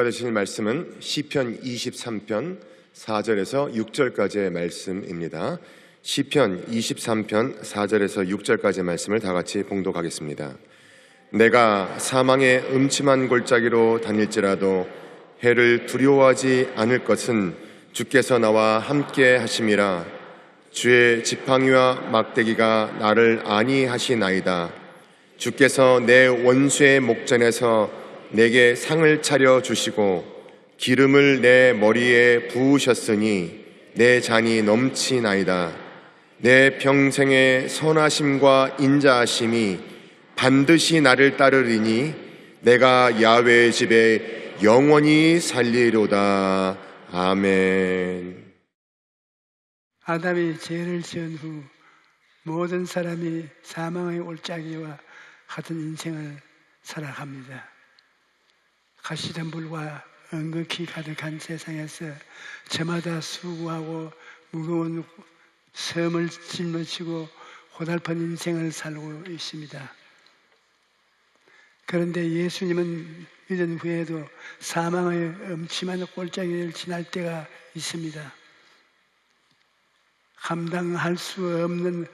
받으실 말씀은 시편 23편 4절에서 6절까지의 말씀입니다. 시편 23편 4절에서 6절까지의 말씀을 다 같이 봉독하겠습니다. 내가 사망의 음침한 골짜기로 다닐지라도 해를 두려워하지 않을 것은 주께서 나와 함께 하심이라 주의 지팡이와 막대기가 나를 안위하시나이다. 주께서 내 원수의 목전에서 내게 상을 차려 주시고 기름을 내 머리에 부으셨으니 내 잔이 넘치나이다. 내 평생의 선하심과 인자하심이 반드시 나를 따르리니 내가 야외의 집에 영원히 살리로다. 아멘. 아담이 죄를 지은 후 모든 사람이 사망의 올짜기와 같은 인생을 살아갑니다. 가시덤불과 은극히 가득한 세상에서 저마다 수고하고 무거운 섬을 짊어지고 고달픈 인생을 살고 있습니다. 그런데 예수님은 이전 후에도 사망의 음침한 골짜기를 지날 때가 있습니다. 감당할 수 없는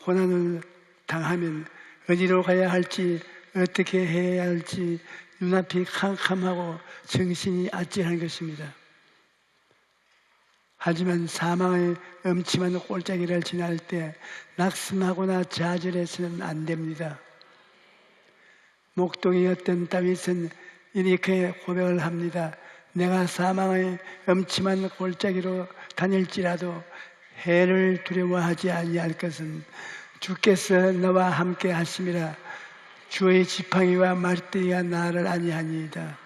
고난을 당하면 어디로 가야 할지 어떻게 해야 할지 눈앞이 캄캄하고 정신이 아찔한 것입니다. 하지만 사망의 음침한 골짜기를 지날 때 낙심하거나 좌절해서는 안 됩니다. 목동이었던 다윗은 이렇게 고백을 합니다. 내가 사망의 음침한 골짜기로 다닐지라도 해를 두려워하지 아니할 것은 주께서 너와 함께 하심이라 주의 지팡이와 말대기가 나를 아니하니이다.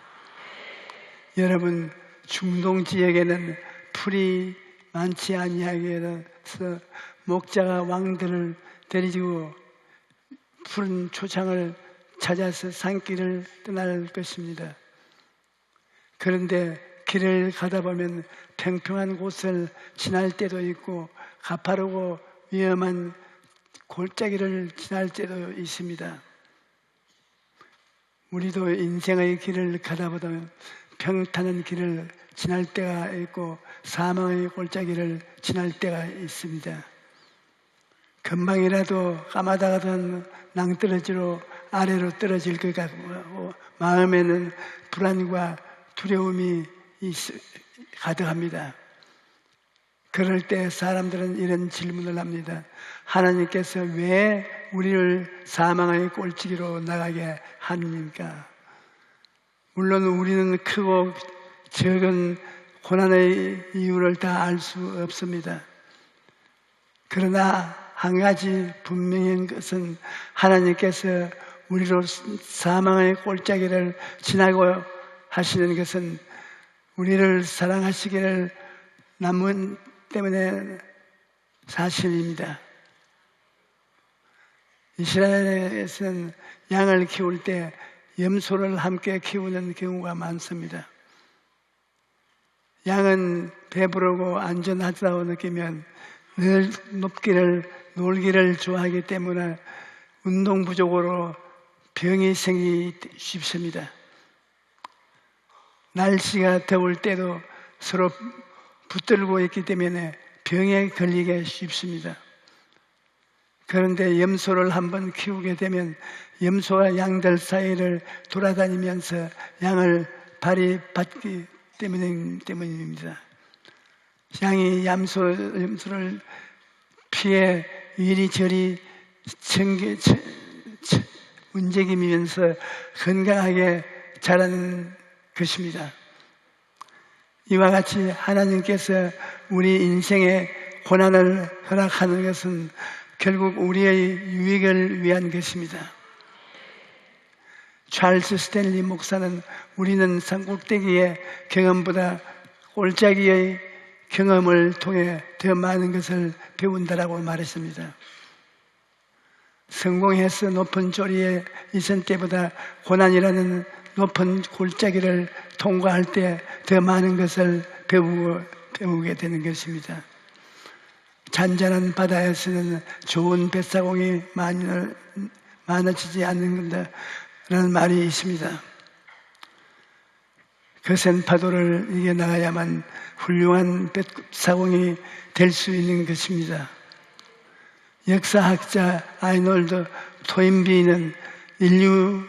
여러분 중동 지역에는 풀이 많지 아니하게 해서 목자가 왕들을 데리고 푸른 초창을 찾아서 산길을 떠날 것입니다. 그런데 길을 가다 보면 평평한 곳을 지날 때도 있고 가파르고 위험한 골짜기를 지날 때도 있습니다. 우리도 인생의 길을 가다 보면 평탄한 길을 지날 때가 있고 사망의 골짜기를 지날 때가 있습니다. 금방이라도 까마다가던 낭떠러지로 아래로 떨어질 것 같고 마음에는 불안과 두려움이 가득합니다. 그럴 때 사람들은 이런 질문을 합니다. 하나님께서 왜 우리를 사망의 꼴찌기로 나가게 합니까? 물론 우리는 크고 적은 고난의 이유를 다 알 수 없습니다. 그러나 한 가지 분명한 것은 하나님께서 우리로 사망의 꼴짜기를 지나고 하시는 것은 우리를 사랑하시기를 남은 때문에 사실입니다. 이스라엘에서는 양을 키울 때 염소를 함께 키우는 경우가 많습니다. 양은 배부르고 안전하다고 느끼면 늘 높기를 놀기를 좋아하기 때문에 운동 부족으로 병이 생기기 쉽습니다. 날씨가 더울 때도 서로 붙들고 있기 때문에 병에 걸리기 쉽습니다. 그런데 염소를 한번 키우게 되면 염소와 양들 사이를 돌아다니면서 양을 발이 받기 때문입니다. 양이 염소, 염소를 피해 이리저리 청개, 움직이면서 건강하게 자라는 것입니다. 이와 같이 하나님께서 우리 인생에 고난을 허락하는 것은 결국 우리의 유익을 위한 것입니다. 찰스 스탠리 목사는 우리는 산꼭대기의 경험보다 골짜기의 경험을 통해 더 많은 것을 배운다라고 말했습니다. 성공해서 높은 조리에 있을 때보다 고난이라는 높은 골짜기를 통과할 때 더 많은 것을 배우고, 배우게 되는 것입니다. 잔잔한 바다에서는 좋은 뱃사공이 많아지지 않는다라는 말이 있습니다. 거센 파도를 이겨나가야만 훌륭한 뱃사공이 될 수 있는 것입니다. 역사학자 아이놀드 토인비는 인류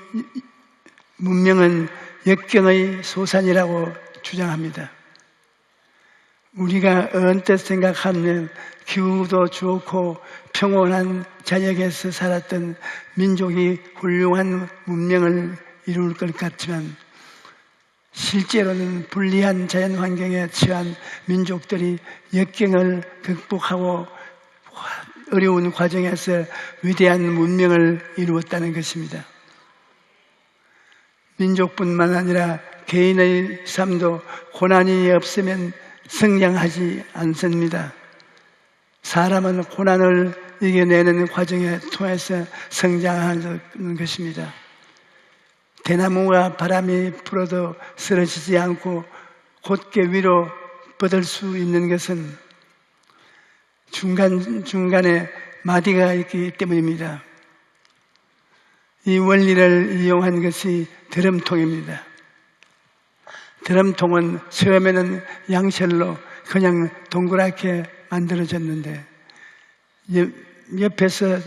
문명은 역경의 소산이라고 주장합니다. 우리가 언뜻 생각하면 기후도 좋고 평온한 자역에서 살았던 민족이 훌륭한 문명을 이룰 것 같지만 실제로는 불리한 자연 환경에 처한 민족들이 역경을 극복하고 어려운 과정에서 위대한 문명을 이루었다는 것입니다. 민족뿐만 아니라 개인의 삶도 고난이 없으면 성장하지 않습니다. 사람은 고난을 이겨내는 과정에 통해서 성장하는 것입니다. 대나무가 바람이 불어도 쓰러지지 않고 곧게 위로 뻗을 수 있는 것은 중간중간에 마디가 있기 때문입니다. 이 원리를 이용한 것이 드럼통입니다. 드럼통은 처음에는 양철로 그냥 동그랗게 만들어졌는데 옆에서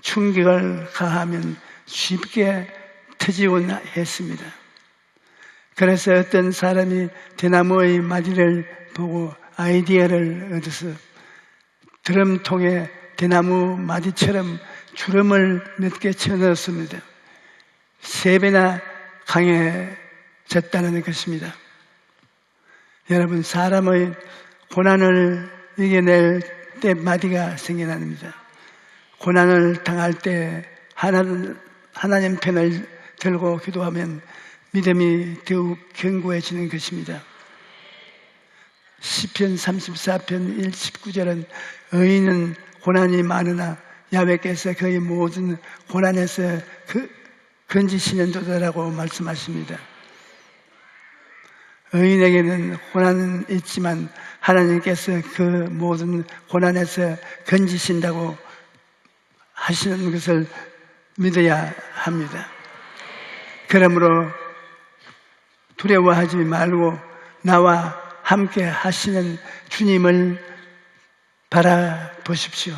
충격을 가하면 쉽게 터지곤 했습니다. 그래서 어떤 사람이 대나무의 마디를 보고 아이디어를 얻어서 드럼통에 대나무 마디처럼 주름을 몇개 쳐넣었습니다. 세 배나 강해졌다는 것입니다. 여러분, 사람의 고난을 이겨낼 때 마디가 생겨납니다. 고난을 당할 때 하나님, 하나님 편을 들고 기도하면 믿음이 더욱 견고해지는 것입니다. 시편 34편 1, 19절은 의인은 고난이 많으나 야외께서 그의 모든 고난에서 그, 건지시는 도다라고 말씀하십니다. 의인에게는 고난은 있지만 하나님께서 그 모든 고난에서 건지신다고 하시는 것을 믿어야 합니다. 그러므로 두려워하지 말고 나와 함께 하시는 주님을 바라보십시오.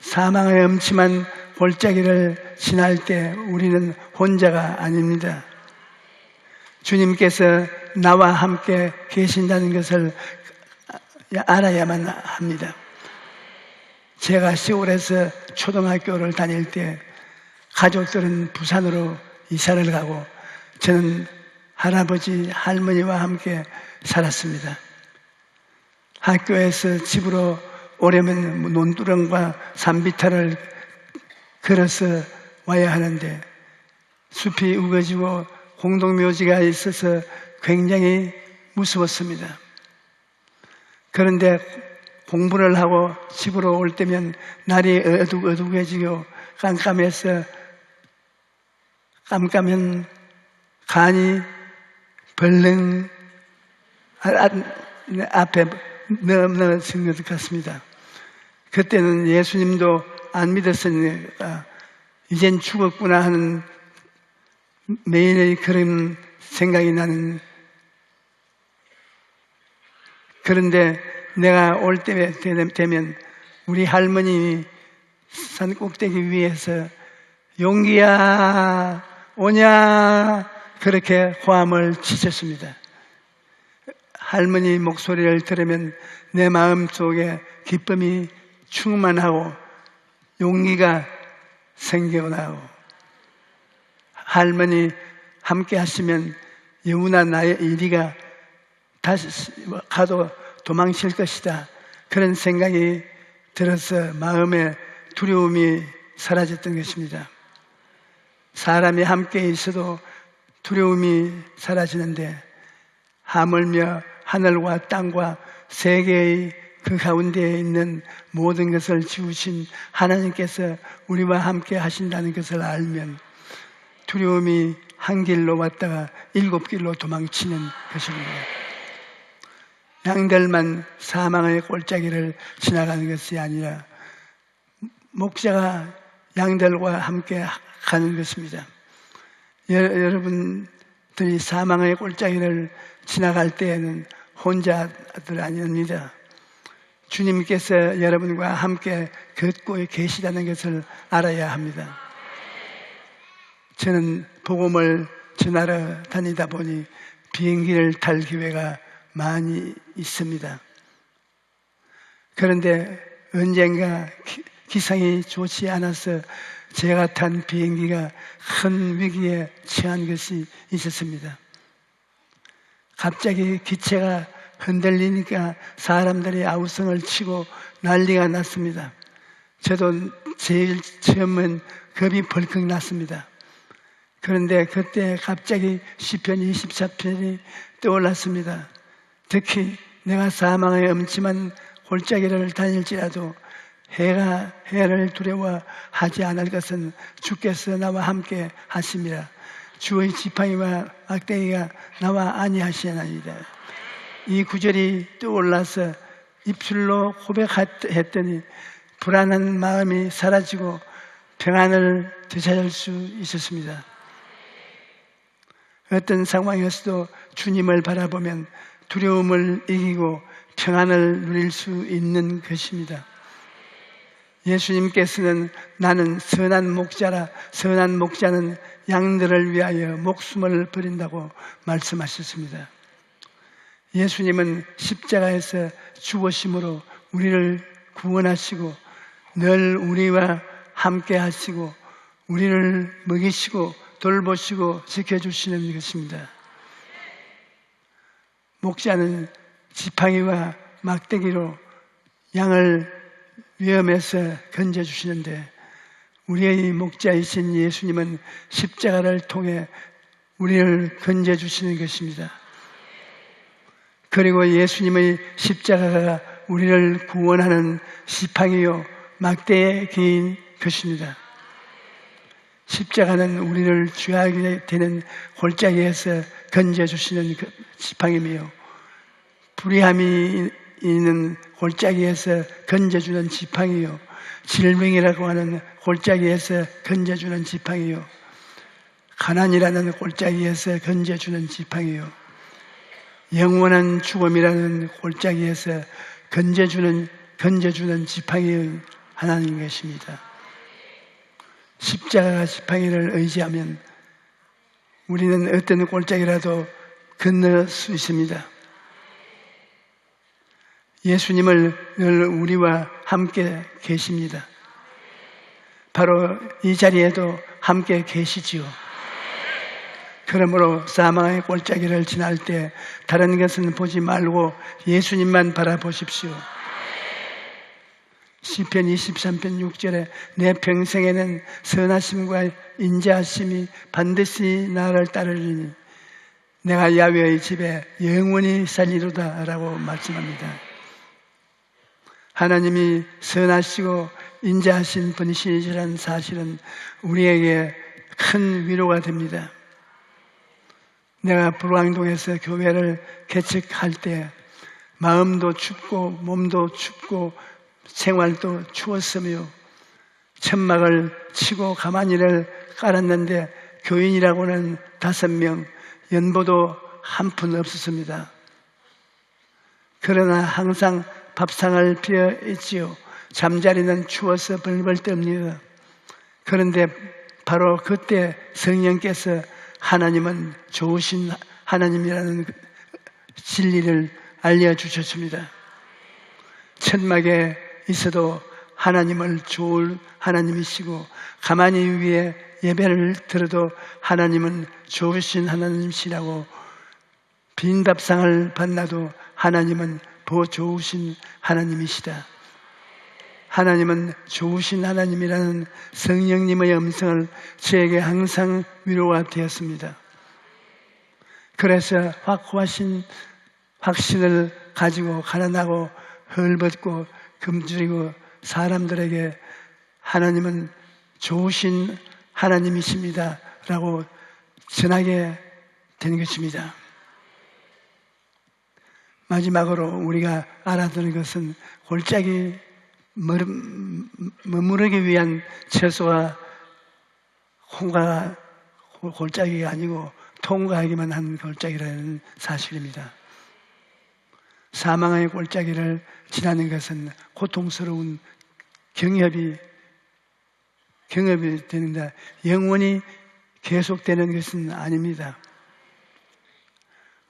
사망의 음침한 골짜기를 지날 때 우리는 혼자가 아닙니다. 주님께서 나와 함께 계신다는 것을 알아야만 합니다. 제가 시골에서 초등학교를 다닐 때 가족들은 부산으로 이사를 가고 저는 할아버지, 할머니와 함께 살았습니다. 학교에서 집으로 오려면 논두렁과 산비탈을 걸어서 와야 하는데 숲이 우거지고 공동묘지가 있어서 굉장히 무서웠습니다. 그런데 공부를 하고 집으로 올 때면 날이 어둑 어둑해지고 깜깜해서 깜깜한 간이 벌렁 앞에 넘어진 것 같습니다. 그때는 예수님도 안 믿었으니까 이젠 죽었구나 하는 매일의 그런 생각이 나는 그런데 내가 올 때 되면 우리 할머니 산 꼭대기 위에서 용기야 오냐 그렇게 호함을 치셨습니다. 할머니 목소리를 들으면 내 마음 속에 기쁨이 충만하고 용기가 생겨나고 할머니 함께 하시면 영원한 나의 이리가 다시 가도 도망칠 것이다. 그런 생각이 들어서 마음에 두려움이 사라졌던 것입니다. 사람이 함께 있어도 두려움이 사라지는데 하물며 하늘과 땅과 세계의 그 가운데에 있는 모든 것을 지우신 하나님께서 우리와 함께 하신다는 것을 알면 두려움이 한 길로 왔다가 일곱 길로 도망치는 것입니다. 양들만 사망의 골짜기를 지나가는 것이 아니라 목자가 양들과 함께 가는 것입니다. 여러분 들이 사망의 골짜기를 지나갈 때에는 혼자들 아닙니다. 주님께서 여러분과 함께 걷고 계시다는 것을 알아야 합니다. 저는 복음을 전하러 다니다 보니 비행기를 탈 기회가 많이 있습니다. 그런데 언젠가 기- 기상이 좋지 않아서 제가 탄 비행기가 큰 위기에 처한 것이 있었습니다. 갑자기 기체가 흔들리니까 사람들이 아우성을 치고 난리가 났습니다. 저도 제일 처음은 겁이 벌컥 났습니다. 그런데 그때 갑자기 시편 24편이 떠올랐습니다. 특히 내가 사망의 음침한 골짜기를 다닐지라도 해가 해를 두려워하지 않을 것은 주께서 나와 함께 하심이라. 주의 지팡이와 막대기가 나와 아니하시나이다. 이 구절이 떠올라서 입술로 고백했더니 불안한 마음이 사라지고 평안을 되찾을 수 있었습니다. 어떤 상황에서도 주님을 바라보면 두려움을 이기고 평안을 누릴 수 있는 것입니다. 예수님께서는 나는 선한 목자라 선한 목자는 양들을 위하여 목숨을 버린다고 말씀하셨습니다. 예수님은 십자가에서 죽으심으로 우리를 구원하시고 늘 우리와 함께 하시고 우리를 먹이시고 돌보시고 지켜주시는 것입니다. 목자는 지팡이와 막대기로 양을 위험에서 건져주시는데 우리의 목자이신 예수님은 십자가를 통해 우리를 건져주시는 것입니다. 그리고 예수님의 십자가가 우리를 구원하는 지팡이요 막대의 긴 것입니다. 십자가는 우리를 죄하게 되는 골짜기에서 건져주시는 그 지팡이며 불의함이 있는 골짜기에서 건져주는 지팡이요 질병이라고 하는 골짜기에서 건져주는 지팡이요 가난이라는 골짜기에서 건져주는 지팡이요 영원한 죽음이라는 골짜기에서 건져주는 건져주는 지팡이 하나님 것입니다. 십자가 지팡이를 의지하면 우리는 어떤 골짜기라도 건널 수 있습니다. 예수님을 늘 우리와 함께 계십니다. 바로 이 자리에도 함께 계시지요. 그러므로 사망의 골짜기를 지날 때 다른 것은 보지 말고 예수님만 바라보십시오. 시편 23편 6절에 내 평생에는 선하심과 인자하심이 반드시 나를 따르리니 내가 야외의 집에 영원히 살리로다라고 말씀합니다. 하나님이 선하시고 인자하신 분이시라는 사실은 우리에게 큰 위로가 됩니다. 내가 불광동에서 교회를 개척할 때 마음도 춥고 몸도 춥고 생활도 추웠으며 천막을 치고 가만히를 깔았는데 교인이라고는 다섯 명 연보도 한 푼 없었습니다. 그러나 항상 밥상을 비어 있지요. 잠자리는 추워서 벌벌 떱니다. 그런데 바로 그때 성령께서 하나님은 좋으신 하나님이라는 진리를 알려주셨습니다. 천막에 있어도 하나님을 좋을 하나님이시고 가만히 위에 예배를 들어도 하나님은 좋으신 하나님이시라고 빈 밥상을 받나도 하나님은 더 좋으신 하나님이시다. 하나님은 좋으신 하나님이라는 성령님의 음성을 저에게 항상 위로가 되었습니다. 그래서 확고하신 확신을 가지고 가난하고 헐벗고 금줄이고 사람들에게 하나님은 좋으신 하나님이십니다. 라고 전하게 된 것입니다. 마지막으로 우리가 알아두는 것은 골짜기 머무르기 위한 채소와 홍가가 골짜기가 아니고 통과하기만 한 골짜기라는 사실입니다. 사망의 골짜기를 지나는 것은 고통스러운 경협이 경협이 되는데 영원히 계속되는 것은 아닙니다.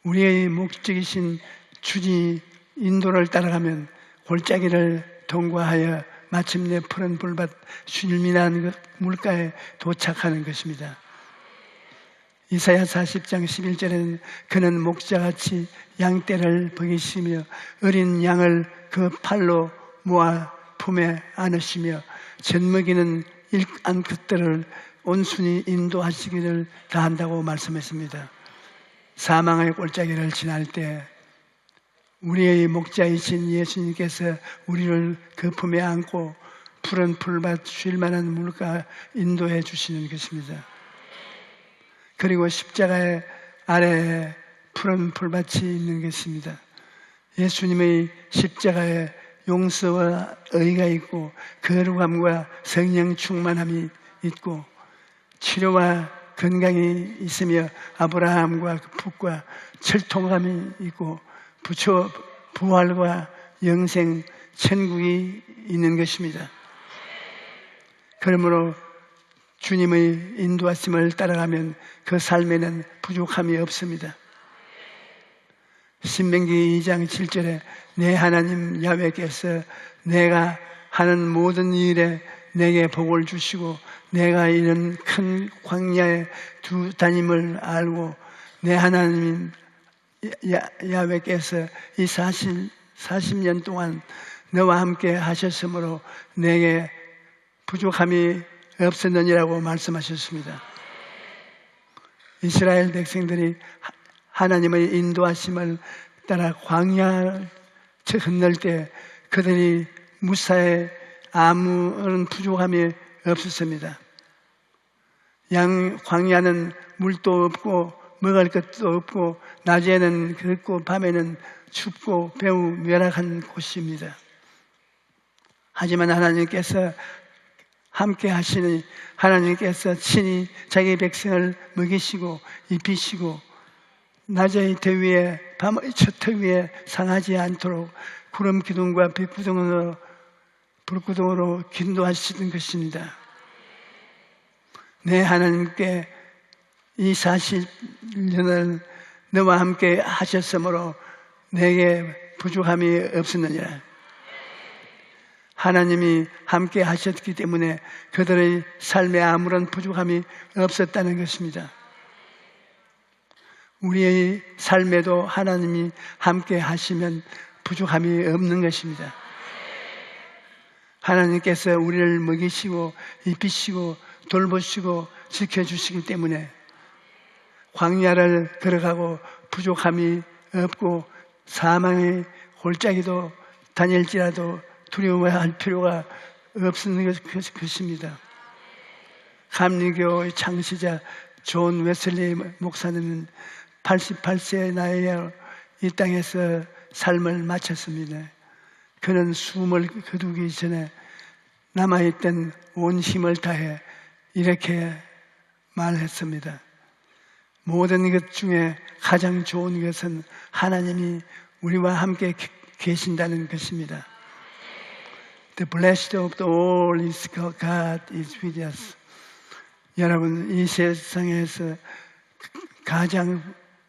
우리의 목적이신 주지 인도를 따라가면 골짜기를 통과하여 마침내 푸른 불밭 쉴민한 물가에 도착하는 것입니다. 이사야 40장 11절에는 그는 목자같이 양떼를 버기시며 어린 양을 그 팔로 모아 품에 안으시며 젖먹이는 일안 것들을 온순히 인도하시기를 다한다고 말씀했습니다. 사망의 골짜기를 지날 때 우리의 목자이신 예수님께서 우리를 그 품에 안고 푸른 풀밭 쉴 만한 물가 인도해 주시는 것입니다. 그리고 십자가의 아래에 푸른 풀밭이 있는 것입니다. 예수님의 십자가에 용서와 의가 있고 거룩함과 성령 충만함이 있고 치료와 건강이 있으며 아브라함과 그 붓과 철통감이 있고 부처 부활과 영생 천국이 있는 것입니다. 그러므로 주님의 인도하심을 따라가면 그 삶에는 부족함이 없습니다. 신명기 2장 7절에 내 하나님 야외께서 내가 하는 모든 일에 내게 복을 주시고 내가 이런 큰 광야에 두 다님을 알고 내 하나님 야, 야외께서 이 40, 40년 동안 너와 함께 하셨으므로 내게 부족함이 없었느니라고 말씀하셨습니다. 이스라엘 백성들이 하나님의 인도하심을 따라 광야를 건널 때 그들이 무사에 아무런 부족함이 없었습니다. 양 광야는 물도 없고 먹을 것도 없고 낮에는 그렇고 밤에는 춥고 매우 멸악한 곳입니다. 하지만 하나님께서 함께 하시니 하나님께서 친히 자기 백성을 먹이시고 입히시고 낮의 더위에 밤의 첫 더위에 상하지 않도록 구름 기둥과 빛구둥으로 불구둥으로 기도하시는 것입니다. 내 하나님께 이 40년을 너와 함께 하셨으므로 내게 부족함이 없었느니라. 하나님이 함께 하셨기 때문에 그들의 삶에 아무런 부족함이 없었다는 것입니다. 우리의 삶에도 하나님이 함께 하시면 부족함이 없는 것입니다. 하나님께서 우리를 먹이시고 입히시고 돌보시고 지켜주시기 때문에 광야를 걸어가고 부족함이 없고 사망의 골짜기도 다닐지라도 두려워할 필요가 없는 것입니다. 감리교의 창시자 존 웨슬리 목사님은 88세 나이에 이 땅에서 삶을 마쳤습니다. 그는 숨을 거두기 전에 남아있던 온 힘을 다해 이렇게 말했습니다. 모든 것 중에 가장 좋은 것은 하나님이 우리와 함께 계신다는 것입니다. The blessed of the all is God is with us. 여러분, 이 세상에서 가장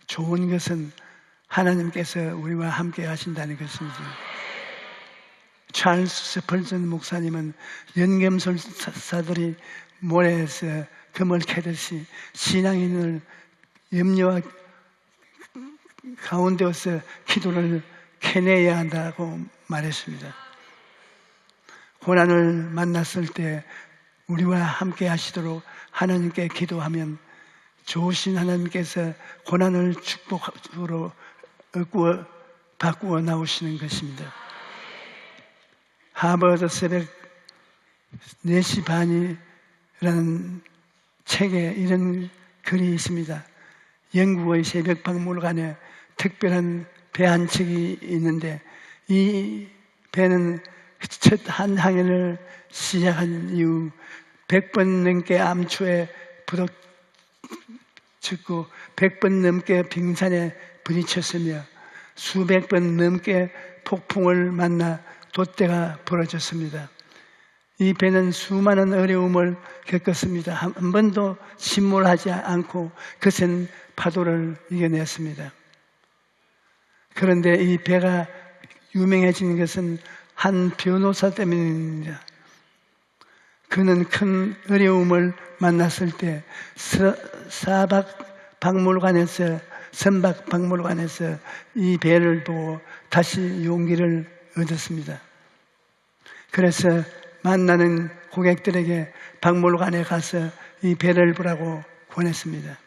좋은 것은 하나님께서 우리와 함께 하신다는 것입니다. 찰스 스펄전 목사님은 연금술사들이 모래에서 금을 캐듯이 신앙인을 염려와 가운데서 기도를 캐내야 한다고 말했습니다. 고난을 만났을 때 우리와 함께 하시도록 하나님께 기도하면 좋으신 하나님께서 고난을 축복으로 얻고 바꾸어 나오시는 것입니다. 하버드 새벽 4시 반이라는 책에 이런 글이 있습니다. 영국의 새벽 박물관에 특별한 배 한 척이 있는데 이 배는 첫 한 항해를 시작한 이후 100번 넘게 암초에 부덕 죽고 백번 넘게 빙산에 부딪혔으며 수백 번 넘게 폭풍을 만나 돛대가 부러졌습니다. 이 배는 수많은 어려움을 겪었습니다. 한, 한 번도 침몰하지 않고 거센 파도를 이겨냈습니다. 그런데 이 배가 유명해진 것은 한 변호사 때문입니다. 그는 큰 어려움을 만났을 때 서- 사박 박물관에서 선박 박물관에서 이 배를 보고 다시 용기를 얻었습니다. 그래서 만나는 고객들에게 박물관에 가서 이 배를 보라고 권했습니다.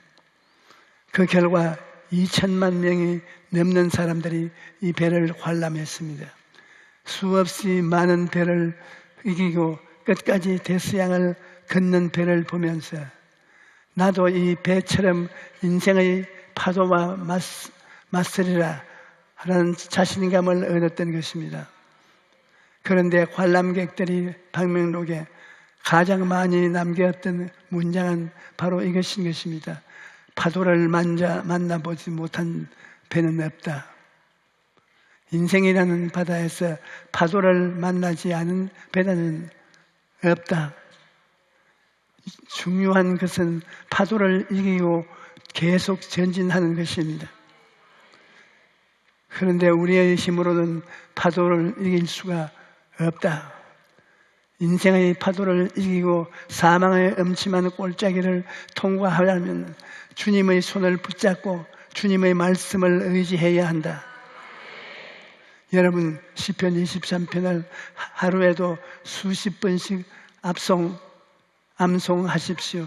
그 결과 2천만 명이 넘는 사람들이 이 배를 관람했습니다. 수없이 많은 배를 이기고 끝까지 대서양을 걷는 배를 보면서 나도 이 배처럼 인생의 파도와 맞, 맞서리라 하는 자신감을 얻었던 것입니다. 그런데 관람객들이 방명록에 가장 많이 남겼던 문장은 바로 이것인 것입니다. 파도를 만져 만나보지 못한 배는 없다. 인생이라는 바다에서 파도를 만나지 않은 배는 없다. 중요한 것은 파도를 이기고 계속 전진하는 것입니다. 그런데 우리의 힘으로는 파도를 이길 수가 없다. 인생의 파도를 이기고 사망의 음침한 골짜기를 통과하려면 주님의 손을 붙잡고 주님의 말씀을 의지해야 한다. 여러분 시편 23편을 하루에도 수십 번씩 압송 암송하십시오.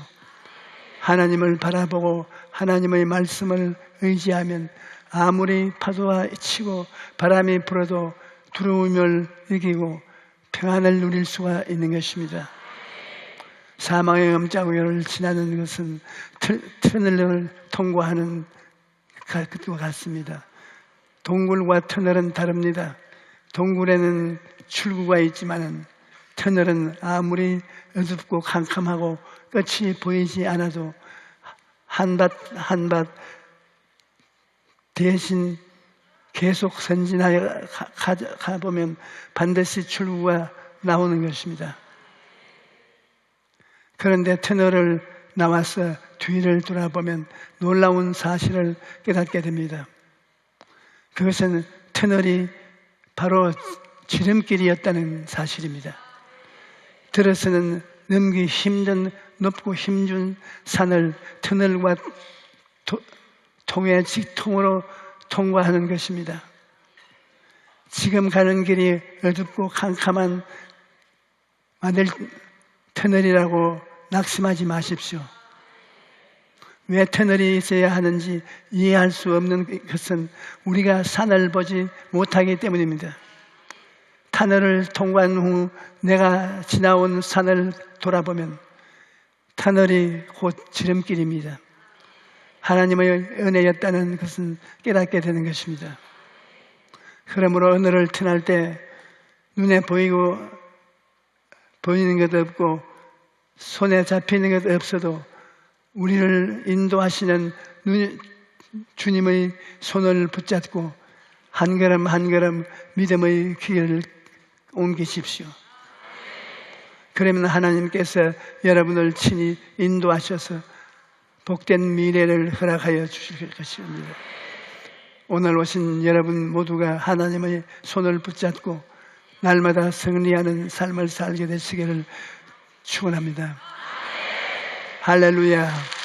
하나님을 바라보고 하나님의 말씀을 의지하면 아무리 파도가 치고 바람이 불어도 두려움을 이기고 평안을 누릴 수가 있는 것입니다. 사망의 엄자구열을 지나는 것은 트- 터널을 통과하는 것과 같습니다. 동굴과 터널은 다릅니다. 동굴에는 출구가 있지만은 터널은 아무리 어둡고 캄캄하고 끝이 보이지 않아도 한밭 한밭 대신 계속 선진하여 가, 가, 가보면 반드시 출구가 나오는 것입니다. 그런데 터널을 나와서 뒤를 돌아보면 놀라운 사실을 깨닫게 됩니다. 그것은 터널이 바로 지름길이었다는 사실입니다. 들어서는 넘기 힘든 높고 힘준 산을 터널과 도, 통해 직통으로 통과하는 것입니다. 지금 가는 길이 어둡고 캄캄한 마늘 터널이라고 낙심하지 마십시오. 왜 터널이 있어야 하는지 이해할 수 없는 것은 우리가 산을 보지 못하기 때문입니다. 터널을 통과한 후 내가 지나온 산을 돌아보면 터널이 곧 지름길입니다. 하나님의 은혜였다는 것은 깨닫게 되는 것입니다. 그러므로 오늘을 지날 때 눈에 보이고 보이는 것 없고 손에 잡히는 것 없어도 우리를 인도하시는 눈- 주님의 손을 붙잡고 한 걸음 한 걸음 믿음의 길을 옮기십시오. 그러면 하나님께서 여러분을 친히 인도하셔서 복된 미래를 허락하여 주실 것입니다. 오늘 오신 여러분 모두가 하나님의 손을 붙잡고 날마다 승리하는 삶을 살게 되시기를 축원합니다. 할렐루야.